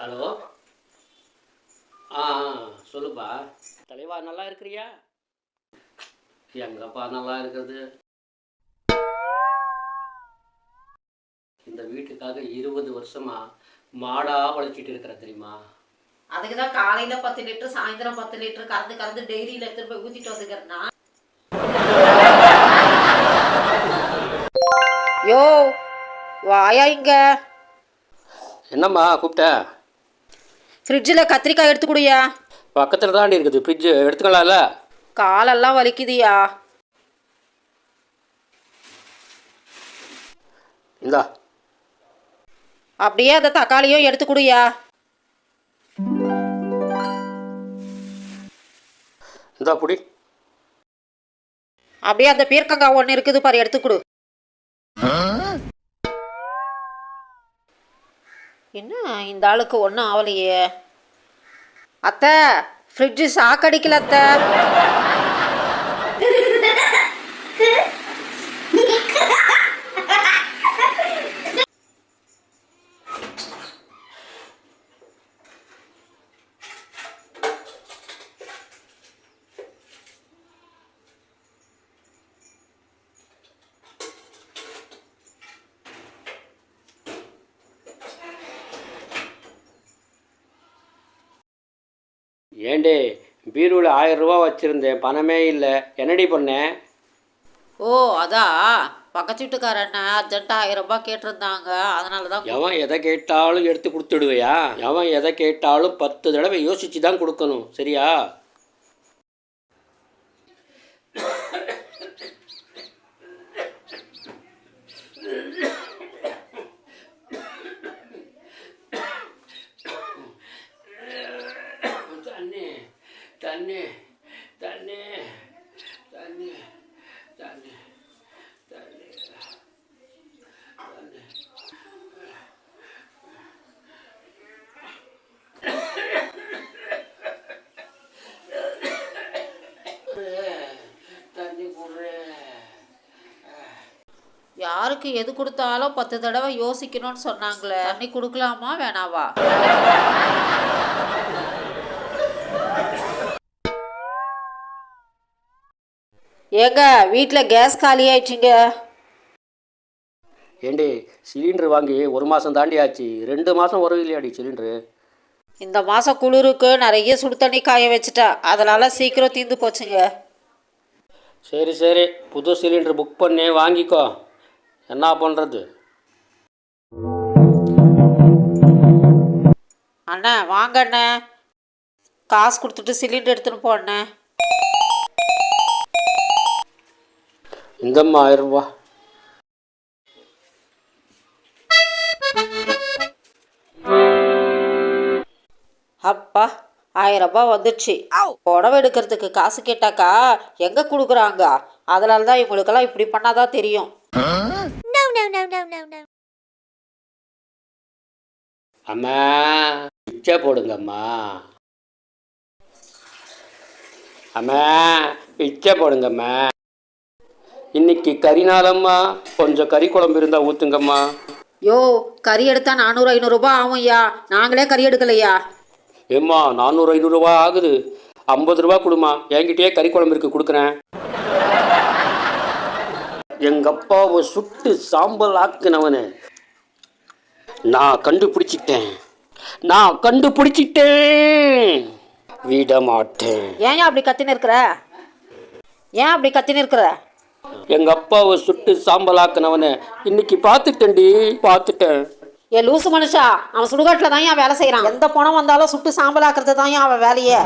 Hello? ஆ ஆ, சொல்லுப்பா. தலைவா நல்லா இருக்கிறியா? எங்கப்பா நல்லா இருக்கிறது? இந்த வீட்டுக்காக இருபது வருஷமா மாடா உழைச்சிட்டு இருக்கிற தெரியுமா? அதுக்கு தான் காலையில பத்து லிட்டர் சாயந்தரம் பத்து லிட்டர் கறந்து கறந்து டெய்ரியில எடுத்துட்டு போய் ஊத்திட்டு வந்துக்கிறேன்னா யோ வாயா இங்க. என்னம்மா கூப்பிட்ட? ஃப்ரிட்ஜில் கத்திரிக்காய் எடுத்து குடியா பக்கத்தில் தாண்டி இருக்குது. ஃப்ரிட்ஜு எடுத்துக்கலாம்ல? காலெல்லாம் வலிக்குதுயா. இந்தா. அப்படியே அந்த தக்காளியும் எடுத்து குடியா இந்தா புடி. அப்படியே அந்த பீர்க்கங்காய் ஒன்று இருக்குது பாரு எடுத்து என்ன இந்த ஆளுக்கு ஒன்றும் ஆகலையே அத்தை ஃப்ரிட்ஜு சாக்கடிக்கல அத்தை. ஏண்டே பீரோவில் ஆயிரம் ரூபா வச்சுருந்தேன் பணமே இல்லை. என்னடி பண்ணேன் ஓ அதா? பக்கத்து வீட்டுக்காரண்ண அர்ஜென்ட்டாக ஆயிரம் ரூபாய் கேட்டிருந்தாங்க. அதனால தான் எவன் எதை கேட்டாலும் எடுத்து கொடுத்துடுவையா? எவன் எதை கேட்டாலும் பத்து தடவை யோசிச்சு தான் கொடுக்கணும். சரியா தண்ணி தண்ணி தண்ணி தண்ணி தண்ணி தண்ணி தண்ணி. யாருக்கு எது கொடுத்தாலும் பத்து தடவை யோசிக்கணும்னு சொன்னாங்களே. தண்ணி கொடுக்கலாமா வேணாவா? ஏங்க வீட்டில் கேஸ் காலி ஆயிடுச்சுங்க. ஏண்டி சிலிண்டர் வாங்கி ஒரு மாதம் தாண்டி ஆச்சு. ரெண்டு மாதம் வரும் இல்லையாடி சிலிண்டரு? இந்த மாதம் குளிருக்கு நிறைய சுடு தண்ணி காய வச்சுட்டா. அதனால சீக்கிரம் தீர்ந்து போச்சுங்க. சரி சரி. புது சிலிண்டர் புக் பண்ணி வாங்கிக்கோ. என்ன பண்ணுறது அண்ணா வாங்க அண்ணே. காசு கொடுத்துட்டு சிலிண்டர் எடுத்துன்னு போ இந்தம்மா ஆயிரம் ரூபா. அப்பா ஆயிரம் ரூபாய் வந்துடுச்சு. புடவை எடுக்கிறதுக்கு காசு கேட்டாக்கா எங்கே கொடுக்குறாங்க? அதனால தான் இவங்களுக்கெல்லாம் இப்படி பண்ணாதான் தெரியும். அம்மா பிச்சை போடுங்கம்மா. அம்மா பிச்சை போடுங்கம்மா. இன்னைக்கு கறி நாளம்மா கொஞ்சம் கறி குழம்பு இருந்தால் ஊற்றுங்கம்மா யோ கறி எடுத்தா நானூறு ஐநூறுரூபா ஆகும் ஐயா நாங்களே கறி எடுக்கலையா? ஏம்மா நானூறு ஐநூறுரூவா ஆகுது. ஐம்பது ரூபா கொடுமா என்கிட்டயே கறி குழம்பு இருக்கு கொடுக்குறேன். எங்கள் அப்பாவை சுட்டு சாம்பல் ஆக்குனவனு. நான் கண்டுபிடிச்சிட்டேன். நான் கண்டுபிடிச்சிட்டேன். விட மாட்டேன் ஏன் அப்படி கத்தின்னு இருக்கிற? ஏன் அப்படி கத்தின்னு இருக்கிற? எங்கள் அப்பாவை சுட்டு சாம்பல் ஆக்குனவனு இன்னைக்கு பார்த்துட்டேன்டி பார்த்துட்டேன். ஏ லூசு மனுஷா அவன் சுடுகாட்டில் தான் ஏன் வேலை செய்கிறான் எந்த பணம் வந்தாலும் சுட்டு சாம்பலாக்குறது தான் ஏன் அவன் வேலையே?